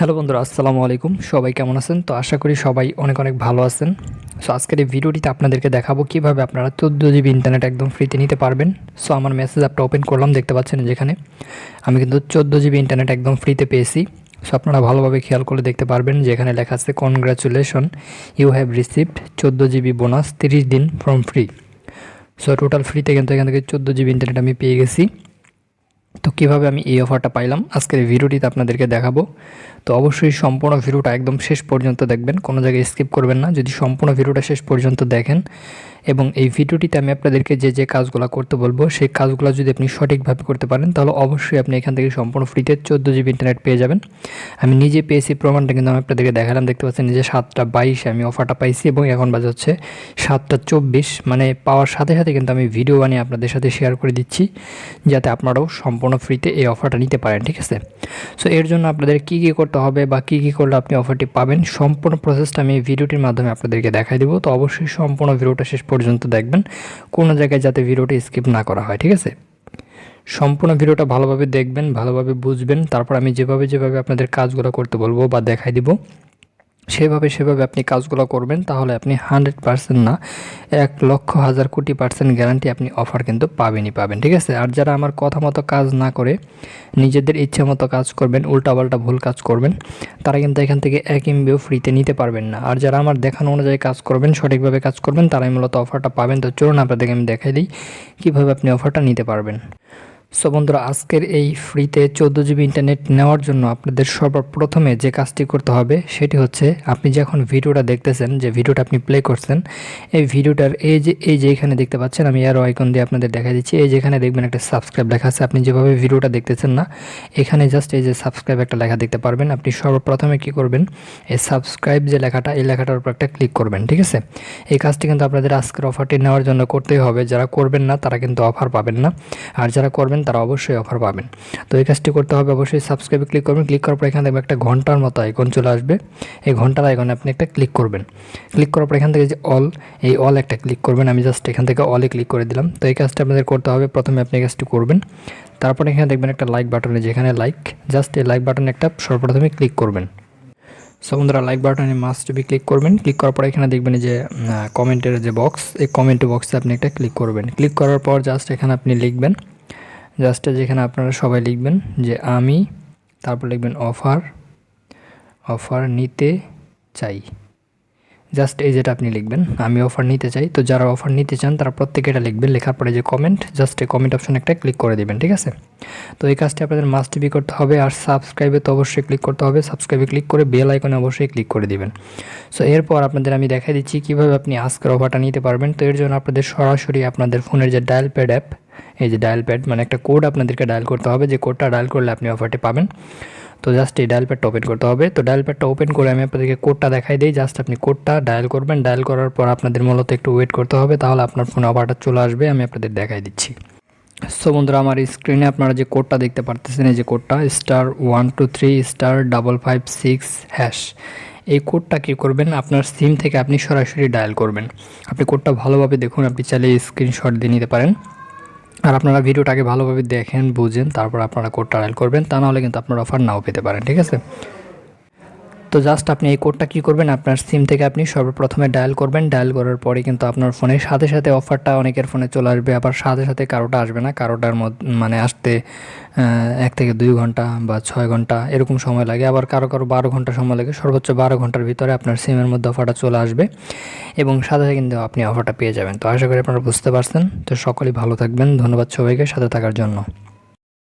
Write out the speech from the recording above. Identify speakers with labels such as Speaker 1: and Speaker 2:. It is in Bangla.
Speaker 1: হ্যালো বন্ধুরা, আসসালামু আলাইকুম। সবাই কেমন আছেন? তো আশা করি সবাই অনেক অনেক ভালো আছেন। সো আজকের এই ভিডিওটিতে আপনাদেরকে দেখাবো কীভাবে আপনারা চোদ্দ জিবি ইন্টারনেট একদম ফ্রিতে নিতে পারবেন। সো আমার মেসেজ অ্যাপটা ওপেন করলাম, দেখতে পাচ্ছেন যেখানে আমি কিন্তু চোদ্দ জিবি ইন্টারনেট একদম ফ্রিতে পেয়েছি। সো আপনারা ভালোভাবে খেয়াল করে দেখতে পারবেন যেখানে লেখা আছে কনগ্রাচুলেশন ইউ হ্যাভ রিসিভড চোদ্দ জিবি বোনাস তিরিশ দিন ফ্রম ফ্রি সো টোটাল ফ্রিতে কিন্তু এখান থেকে চোদ্দ জিবি ইন্টারনেট আমি পেয়ে গেছি। তো কীভাবে আমি এই অফারটা পাইলাম, আজকের এই ভিডিওটিতে আপনাদেরকে দেখাবো। তো অবশ্যই সম্পূর্ণ ভিডিওটা একদম শেষ পর্যন্ত দেখবেন, কোনো জায়গায় স্কিপ করবেন না। যদি সম্পূর্ণ ভিডিওটা শেষ পর্যন্ত দেখেন এবং এই ভিডিওটিতে আমি আপনাদেরকে যে যে কাজগুলো করতে বলব, সেই কাজগুলো যদি আপনি সঠিকভাবে করতে পারেন, তাহলে অবশ্যই আপনি এখান থেকে সম্পূর্ণ ফ্রিতে চোদ্দ জিবি ইন্টারনেট পেয়ে যাবেন। আমি নিজে পেয়েছি, প্রমাণটা কিন্তু আমি আপনাদেরকে দেখালাম। দেখতে পাচ্ছেন যে সাতটা বাইশে আমি অফারটা পাইছি এবং এখন বাজে হচ্ছে সাতটা চব্বিশ। মানে পাওয়ার সাথে সাথে কিন্তু আমি ভিডিও বানিয়ে আপনাদের সাথে শেয়ার করে দিচ্ছি, যাতে আপনারাও সম্পূর্ণ ফ্রিতে এই অফারটা নিতে পারেন, ঠিক আছে? সো এর জন্য আপনাদের কী কী করতে হবে বা কী কী করলে আপনি অফারটি পাবেন, সম্পূর্ণ প্রসেসটা আমি ভিডিওটির মাধ্যমে আপনাদেরকে দেখাই দেবো। তো অবশ্যই সম্পূর্ণ ভিডিওটা শেষ পর্যন্ত দেখবেন। কোনো জায়গায় যাতে ভিডিওটি স্কিপ না করা হয়, ঠিক আছে? সম্পূর্ণ ভিডিওটা ভালোভাবে দেখবেন, ভালোভাবে বুঝবেন। তারপর আমি যেভাবে যেভাবে আপনাদের কাজগুলো করতে বলব বা দেখাই দিব সেভাবে সেভাবে আপনি কাজগুলো করবেন, তাহলে আপনি হান্ড্রেড পার্সেন্ট না, এক লক্ষ হাজার কোটি পার্সেন্ট গ্যারান্টি আপনি অফার কিন্তু পাবেনই পাবেন, ঠিক আছে? আর যারা আমার কথা মতো কাজ না করে, নিজেদের ইচ্ছে মতো কাজ করবেন, উল্টাপাল্টা ভুল কাজ করবেন, তারা কিন্তু এখান থেকে এক এমবিও ফ্রিতে নিতে পারবেন না। আর যারা আমার দেখানো অনুযায়ী কাজ করবেন, সঠিকভাবে কাজ করবেন, তারাই মূলত অফারটা পাবেন। তো চলুন আপনাদেরকে আমি দেখাই দিই, কীভাবে আপনি অফারটা নিতে পারবেন। সো বন্ধুরা, আজকের এই ফ্রিতে চোদ্দ জিবি ইন্টারনেট নেওয়ার জন্য আপনাদের সর্বপ্রথমে যে কাজটি করতে হবে সেটি হচ্ছে আপনি যখন ভিডিওটা দেখতেছেন, যে ভিডিওটা আপনি প্লে করছেন, এই ভিডিওটার এই যে এই যে এখানে দেখতে পাচ্ছেন, আমি আরও আইকন দিয়ে আপনাদের দেখা দিচ্ছি। এই যেখানে দেখবেন একটা সাবস্ক্রাইব লেখা আছে, আপনি যেভাবে ভিডিওটা দেখতেছেন না, এখানে জাস্ট এই যে সাবস্ক্রাইব একটা লেখা দেখতে পারবেন। আপনি সর্বপ্রথমে কি করবেন, এই সাবস্ক্রাইব যে লেখাটা, এই লেখাটার উপর একটা ক্লিক করবেন, ঠিক আছে? এই কাজটি কিন্তু আপনাদের আজকের অফারটি নেওয়ার জন্য করতেই হবে। যারা করবেন না, তারা কিন্তু অফার পাবেন না। আর যারা করবেন তারা অবশ্যই অফার পাবেন। তো এই কাজটি করতে হবে, অবশ্যই সাবস্ক্রাইবে ক্লিক করবেন। ক্লিক করার পর এখান থেকে একটা ঘণ্টার মতো আইকন চলে আসবে। এই ঘণ্টার আইকনে আপনি একটা ক্লিক করবেন। ক্লিক করার পর এখান থেকে যে অল এই অল একটা ক্লিক করবেন। আমি জাস্ট এখান থেকে অলে ক্লিক করে দিলাম। তো এই কাজটা আপনাদের করতে হবে। প্রথমে আপনি এই কাজটি করবেন। তারপর এখানে দেখবেন একটা লাইক বাটনে যেখানে লাইক জাস্ট এই লাইক বাটনে একটা সর্বপ্রথমে ক্লিক করবেন। সো বন্ধুরা লাইক বাটনে মাস্ট বি ক্লিক করবেন। ক্লিক করার পর এখানে দেখবেন যে কমেন্টের যে বক্স এই কমেন্ট বক্সে আপনি একটা ক্লিক করবেন। ক্লিক করার পর জাস্ট এখানে আপনি লিখবেন জাস্ট যেখানে আপনারা সবাই লিখবেন যে আমি, তারপর লিখবেন অফার অফার নিতে চাই। জাস্ট এই যেটা আপনি লিখবেন, আমি অফার নিতে চাই। তো যারা অফার নিতে চান, তারা প্রত্যেকে এটা লিখবেন, লেখার পরে যে কমেন্ট জাস্ট এই কমেন্ট অপশন একটা ক্লিক করে দেবেন, ঠিক আছে? তো এই কাজটি আপনাদের মাস্ট বি করতে হবে, আর সাবস্ক্রাইবে তো অবশ্যই ক্লিক করতে হবে। সাবস্ক্রাইবে ক্লিক করে বেল আইকনে অবশ্যই ক্লিক করে দিবেন। সো এরপর আপনাদের আমি দেখাই দিচ্ছি কীভাবে আপনি আজকের অফারটা নিতে পারবেন। তো এর জন্য আপনাদের সরাসরি আপনাদের ফোনের যে ডায়াল প্যাড অ্যাপ এই যে ডায়াল প্যাড মানে একটা কোড আপনাদেরকে ডায়াল করতে হবে, যে কোডটা ডায়াল করলে আপনি অফারটি পাবেন। তো জাস্ট এই ডায়াল প্যাডটা ওপেন করতে হবে। তো ডায়াল প্যাডটা ওপেন করে আমি আপনাদেরকে কোডটা দেখাই দিই। জাস্ট আপনি কোডটা ডায়াল করবেন। ডায়াল করার পর আপনাদের মূলত একটু ওয়েট করতে হবে, তাহলে আপনার ফোনে অফারটা চলে আসবে, আমি আপনাদের দেখাই দিচ্ছি। সো বন্ধুরা, আমার স্ক্রিনে আপনারা যে কোডটা দেখতে পারতেছেন, এই যে কোডটা star one two three star double five six hash এই কোডটা কী করবেন? আপনার সিম থেকে আপনি সরাসরি ডায়াল করবেন। আপনি কোডটা ভালোভাবে দেখুন, আপনি চাইলে স্ক্রিনশট দিয়ে নিতে পারেন। আর আপনারা ভিডিওটাকে ভালোভাবে দেখেন, বুঝেন, তারপর আপনারা কোডটা ট্রায়াল করবেন, তা নাহলে কিন্তু আপনারা অফার নাও পেতে পারেন, ঠিক আছে? তো জাস্ট আপনি এই কোডটা কী করবেন? আপনার সিম থেকে আপনি সর্বপ্রথমে ডায়াল করবেন। ডায়াল করার পরে কিন্তু আপনার ফোনের সাথে সাথে অফারটা অনেকের ফোনে চলে আসবে। আবার সাথে সাথে কারোটা আসবে না। কারোটার মানে আসতে এক থেকে দুই ঘণ্টা বা ছয় ঘণ্টা এরকম সময় লাগে। আবার কারও কারও বারো ঘণ্টা সময় লাগে। সর্বোচ্চ বারো ঘণ্টার ভিতরে আপনার সিমের মধ্যে অফারটা চলে আসবে। এবং সাথে সাথে কিন্তু আপনি অফারটা পেয়ে যাবেন। তো আশা করি আপনারা বুঝতে পারছেন। তো সকলেই ভালো থাকবেন। ধন্যবাদ সবাইকে। সাথে থাকার জন্য।